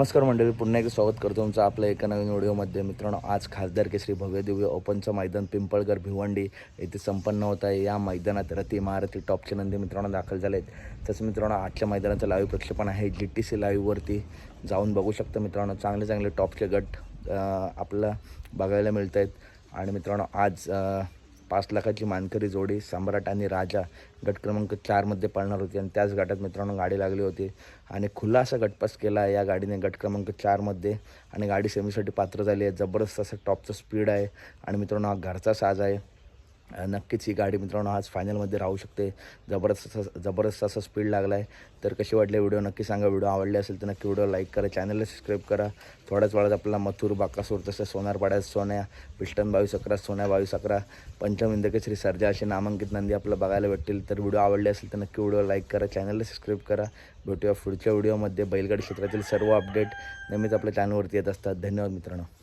नमस्कार मंडळी पुन्हा एकदा स्वागत करतो तुमचं आपल्या एका नवीन व्हिडिओमध्ये. मित्रांनो आज खासदार केसरी भव्य दिव्य ओपनचं मैदान पिंपळगर भिवंडी येथे संपन्न होत आहे. या मैदानात रती महारथी टॉपचे नंदी मित्रांनो दाखल झाले आहेत तसं मित्रांनो आजच्या मैदानाचं लाईव्ह प्रक्षेपण आहे जी टी सी लाईव्हवरती जाऊन बघू शकता मित्रांनो चांगले चांगले टॉपचे गट आपल्याला बघायला मिळत आहेत आणि मित्रांनो आज पाच लाखाची मानकरी जोडी सम्राट आणि राजा गट क्रमांक चारमध्ये पळणार होती आणि त्याच गटात मित्रांनो गाडी लागली होती. आणि खुला असा गटपास केला आहे या गाडीने गट क्रमांक चारमध्ये आणि गाडी सेमीसाठी पात्र झाली आहे. जबरदस्त असं टॉपचं स्पीड आहे. आणि मित्रांनो हा घरचा साज आहे. नक्कीच ही गाडी मित्रांनो आज फायनलमध्ये राहू शकते. जबरदस्त असं- जबरदस्त असा स्पीड लागला आहे तर कशी वाटली व्हिडिओ नक्की सांगा. व्हिडिओ आवडले असेल तर नक्की व्हिडिओ लाईक करा. चॅनलला सबस्क्राईब करा. थोड्याच वेळात आपला मथुर बाकासूर तसं सोनारपाड्यात सोन्या पिस्टन बावीस अकरा सोन्या बावीस अकरा पंचमिंदकेसरी सर्जा असे नामांकित नंदी आपल्याला बघायला भेटतील. तर व्हिडिओ आवडले असेल तर नक्की व्हिडिओ लाईक करा. चॅनलला सबस्क्राईब करा. भेटूया पुढच्या व्हिडिओमध्ये बैलगाडी क्षेत्रातील सर्व अपडेट नेहमीच आपल्या चॅनलवरती येत असतात. धन्यवाद मित्रांनो.